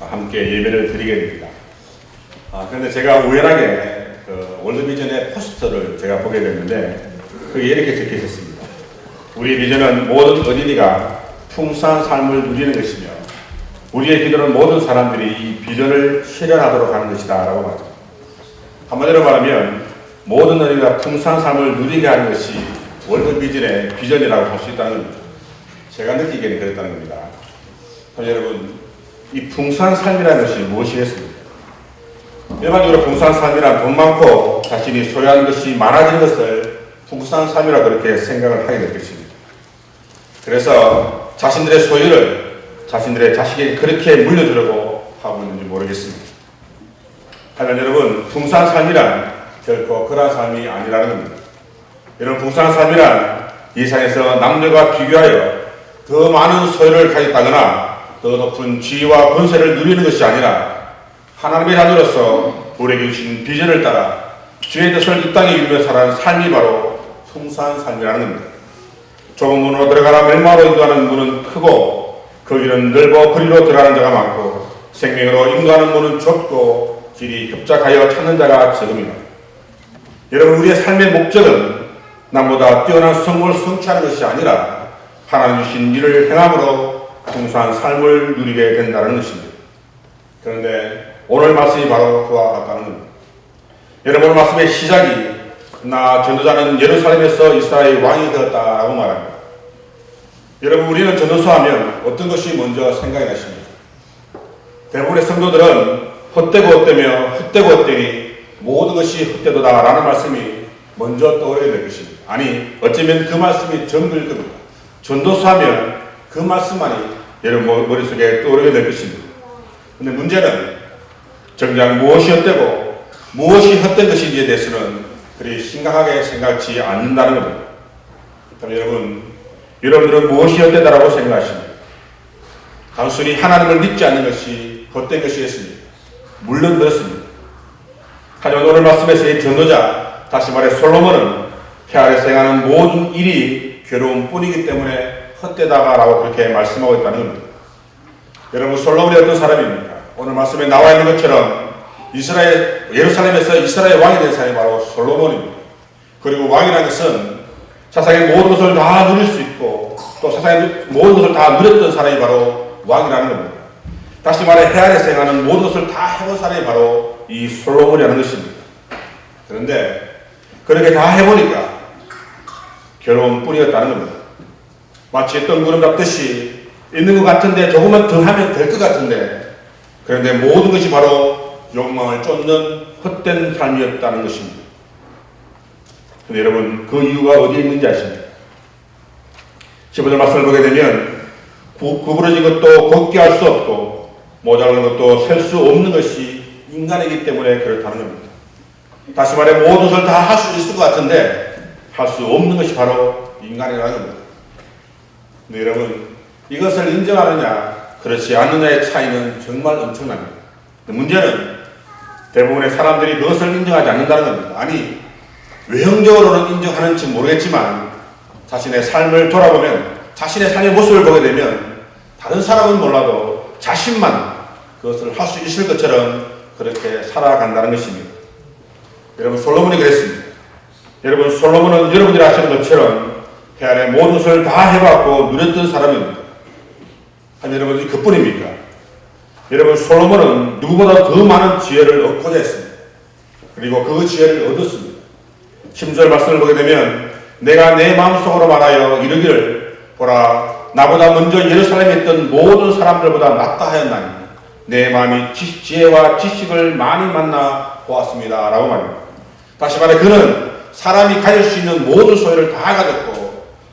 함께 예배를 드리게 됩니다. 아, 그런데 제가 우연하게 그 월드비전의 포스터를 제가 보게 됐는데 그게 이렇게 적혀 있었습니다. 우리 비전은 모든 어린이가 풍성한 삶을 누리는 것이며 우리의 기도는 모든 사람들이 이 비전을 실현하도록 하는 것이다 라고 말합니다. 한마디로 말하면 모든 어린이가 풍성한 삶을 누리게 하는 것이 월드비전의 비전이라고 할 수 있다는 겁니다. 제가 느끼기에는 그랬다는 겁니다. 여러분, 이 풍성한 삶이라는 것이 무엇이겠습니까? 일반적으로 풍성한 삶이란 돈 많고 자신이 소유하는 것이 많아지는 것을 풍성한 삶이라 그렇게 생각을 하게 될 것입니다. 그래서 자신들의 소유를 자신들의 자식에게 그렇게 물려주려고 하고 있는지 모르겠습니다. 하지만 여러분, 풍성한 삶이란 결코 그러한 삶이 아니라는 겁니다. 여러분, 풍성한 삶이란 이 세상에서 남들과 비교하여 더 많은 소유를 가졌다거나 더 높은 지위와 권세를 누리는 것이 아니라 하나님의 자녀로서 우리에게 주신 비전을 따라 주의 뜻을 이 땅에 이루며 살아가는 삶이 바로 풍성한 삶이라는 겁니다. 좁은 문으로 들어가라 멸망으로 인도하는 문은 크고 그 길은 넓어 그리로 들어가는 자가 많고 생명으로 인도하는 문은 좁고 길이 협착하여 찾는 자가 적음이다. 여러분 우리의 삶의 목적은 남보다 뛰어난 성공을 성취하는 것이 아니라 하나님 주신 일을 행함으로 풍성한 삶을 누리게 된다는 것입니다. 그런데 오늘 말씀이 바로 그와 같다는 겁니다. 여러분 말씀의 시작이 나 전도자는 예루살렘에서 이스라엘 왕이 되었다라고 말합니다. 여러분 우리는 전도서하면 어떤 것이 먼저 생각이 나십니까? 대부분의 성도들은 헛되고 헛되며 헛되고 헛되니 모든 것이 헛되도다라는 말씀이 먼저 떠오르게 될 것입니다. 아니 어쩌면 그 말씀이 전부일 겁니다. 전도서하면 그 말씀만이 여러분 머릿속에 떠오르게 될 것입니다. 근데 문제는 정작 무엇이 헛되고 무엇이 헛된 것인지에 대해서는 그리 심각하게 생각지 않는다는 겁니다. 그럼 여러분, 여러분들은 무엇이 헛되다라고 생각하십니까? 단순히 하나님을 믿지 않는 것이 헛된 것이겠습니까? 물론 그렇습니다. 하지만 오늘 말씀에서 이 전도자, 다시 말해 솔로몬은 폐하에서 행하는 모든 일이 괴로움 뿐이기 때문에 헛되다가라고 그렇게 말씀하고 있다는 겁니다. 여러분, 솔로몬이 어떤 사람입니까? 오늘 말씀에 나와 있는 것처럼 이스라엘 예루살렘에서 이스라엘 왕이 된 사람이 바로 솔로몬입니다. 그리고 왕이라는 것은 세상의 모든 것을 다 누릴 수 있고 또 세상의 모든 것을 다 누렸던 사람이 바로 왕이라는 겁니다. 다시 말해 해안에서 행하는 모든 것을 다 해본 사람이 바로 이 솔로몬이라는 것입니다. 그런데 그렇게 다 해보니까 괴로운 뿐이었다는 겁니다. 마치 뜬구름 잡듯이 있는 것 같은데 조금만 더 하면 될 것 같은데 그런데 모든 것이 바로 욕망을 쫓는 헛된 삶이었다는 것입니다. 근데 여러분, 그 이유가 어디에 있는지 아십니까? 15절 말씀을 보게 되면, 구, 구부러진 것도 걷게 할 수 없고, 모자란 것도 셀 수 없는 것이 인간이기 때문에 그렇다는 겁니다. 다시 말해, 모든 것을 다 할 수 있을 것 같은데, 할 수 없는 것이 바로 인간이라는 겁니다. 근데 여러분, 이것을 인정하느냐, 그렇지 않느냐의 차이는 정말 엄청납니다. 문제는 대부분의 사람들이 그것을 인정하지 않는다는 겁니다. 아니, 외형적으로는 인정하는지 모르겠지만 자신의 삶을 돌아보면 자신의 삶의 모습을 보게 되면 다른 사람은 몰라도 자신만 그것을 할 수 있을 것처럼 그렇게 살아간다는 것입니다. 여러분 솔로몬이 그랬습니다. 여러분 솔로몬은 여러분들이 아시는 것처럼 해안의 모든 것을 다 해봤고 누렸던 사람입니다. 한 여러분이 그뿐입니까? 여러분 솔로몬은 누구보다 더 많은 지혜를 얻고자 했습니다. 그리고 그 지혜를 얻었습니다. 10절 말씀을 보게 되면 내가 내 마음속으로 말하여 이르기를 보라 나보다 먼저 예루살렘에 있던 모든 사람들보다 낫다 하였나니 내 마음이 지, 지혜와 지식을 많이 만나 보았습니다. 라고 말합니다. 다시 말해 그는 사람이 가질 수 있는 모든 소유를 다 가졌고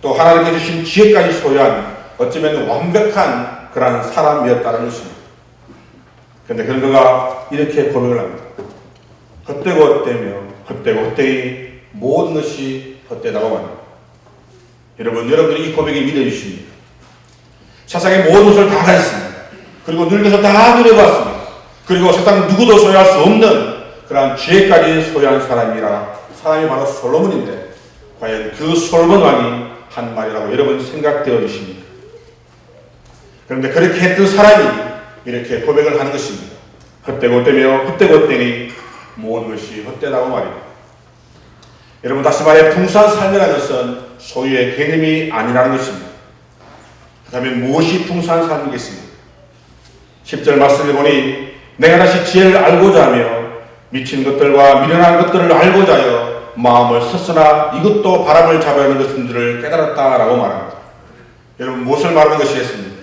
또 하나님께 주신 지혜까지 소유한 어쩌면 완벽한 그러한 사람이었다는 것입니다. 그런데 그런 그가 이렇게 고백을 합니다. 헛되고 헛되며 헛되고 헛되이 모든 것이 헛되다고 말합니다. 여러분, 여러분들이 이 고백에 믿어주십니까? 세상의 모든 것을 다 가졌습니다. 그리고 늙어서 다 누려봤습니다. 그리고 세상 누구도 소유할 수 없는 그러한 지혜까지 소유한 사람이라 사람이 바로 솔로몬인데 과연 그 솔로몬 왕이 한 말이라고 여러분 생각되어 주십니까? 그런데 그렇게 했던 사람이 이렇게 고백을 하는 것입니다. 헛되고 헛되며 헛되고 헛되니 모든 것이 헛되다고 말입니다. 여러분 다시 말해 풍성한 삶이라는 것은 소유의 개념이 아니라는 것입니다. 그렇다면 무엇이 풍성한 삶이겠습니까? 10절 말씀을 보니 내가 다시 지혜를 알고자 하며 미친 것들과 미련한 것들을 알고자 하여 마음을 섰으나 이것도 바람을 잡아야 하는 것인지를 깨달았다라고 말합니다. 여러분 무엇을 말하는 것이겠습니까?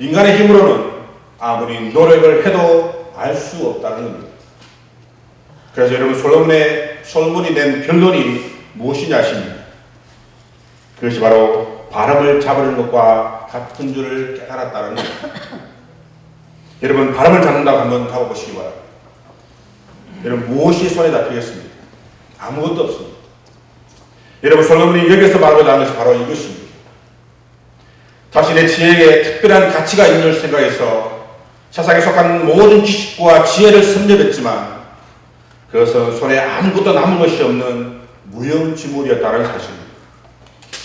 인간의 힘으로는 아무리 노력을 해도 알 수 없다는 겁니다. 그래서 여러분 솔로몬의 솔몬이 낸 결론이 무엇이냐 하십니까? 그것이 바로 바람을 잡으는 것과 같은 줄을 깨달았다는 겁니다. 여러분 바람을 잡는다고 한번 잡아보시기 바랍니다. 여러분 무엇이 손에 잡히겠습니까? 아무것도 없습니다. 여러분 솔로몬이 여기서 말하고자 하는 것이 바로 이것입니다. 자신의 지혜에 특별한 가치가 있는 줄 생각해서 세상에 속한 모든 지식과 지혜를 섭렵했지만 그것은 손에 아무것도 남은 것이 없는 무용지물이었다는 사실입니다.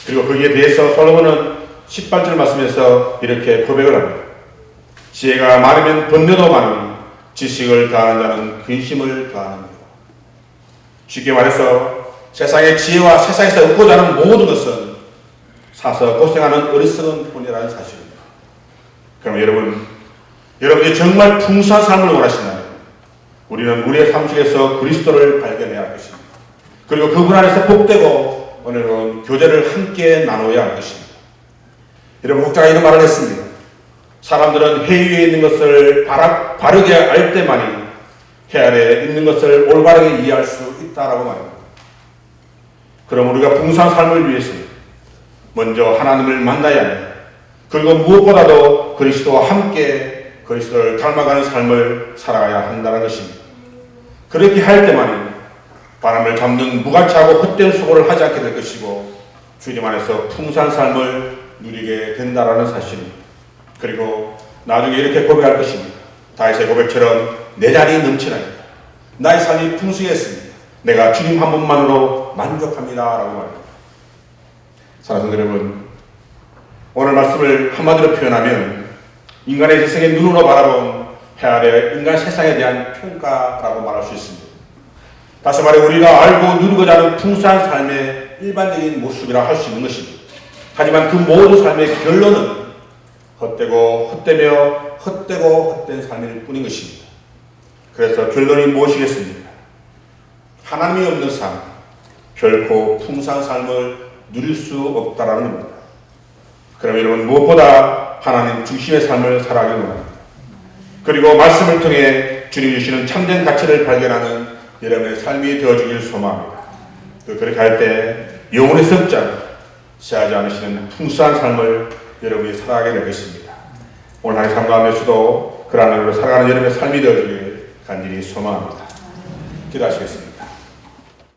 그리고 거기에 대해서 솔로몬은 18절 말씀에서 이렇게 고백을 합니다. 지혜가 많으면 번뇌도 많으니 지식을 가하는 자는 근심을 가하는 것. 쉽게 말해서 세상의 지혜와 세상에서 얻고자 하는 모든 것은 사서 고생하는 어리석은 뿐이라는 사실입니다. 그럼 여러분, 여러분이 정말 풍성한 삶을 원하신다면 우리는 우리의 삶 속에서 그리스도를 발견해야 할 것입니다. 그리고 그분 안에서 복되고 오늘은 교제를 함께 나눠야 할 것입니다. 여러분, 혹자가 이런 말을 했습니다. 사람들은 해 위에 있는 것을 바르게 알 때만이 해 아래에 있는 것을 올바르게 이해할 수 있다라고 말합니다. 그럼 우리가 풍성한 삶을 위해서 먼저 하나님을 만나야 합니다. 그리고 무엇보다도 그리스도와 함께 그리스도를 닮아가는 삶을 살아가야 한다는 것입니다. 그렇게 할 때만이 바람을 잡는 무가치하고 헛된 수고를 하지 않게 될 것이고 주님 안에서 풍성한 삶을 누리게 된다라는 사실입니다. 그리고 나중에 이렇게 고백할 것입니다. 다윗의 고백처럼 내 자리 넘치나이다. 나의 삶이 풍성했습니다. 내가 주님 한 분만으로 만족합니다 라고 말합니다. 사랑하는 여러분, 오늘 말씀을 한마디로 표현하면 인간의 세상의 눈으로 바라본 해 아래 인간 세상에 대한 평가라고 말할 수 있습니다. 다시 말해 우리가 알고 누리고자 하는 풍성한 삶의 일반적인 모습이라 할 수 있는 것입니다. 하지만 그 모든 삶의 결론은 헛되고 헛되며 헛되고 헛된 삶일 뿐인 것입니다. 그래서 결론이 무엇이겠습니까? 하나님이 없는 삶, 결코 풍성한 삶을 누릴 수 없다라는 겁니다. 그럼 여러분 무엇보다 하나님 중심의 삶을 살아가길 원합니다. 그리고 말씀을 통해 주님 주시는 참된 가치를 발견하는 여러분의 삶이 되어주길 소망합니다. 또 그렇게 할 때 영혼의 섭장, 취하지 않으시는 풍성한 삶을 여러분이 살아가게 될 것입니다. 오늘 하루 삶 가운데서도 그러한 으로 살아가는 여러분의 삶이 되어주길 간절히 소망합니다. 기도하시겠습니다.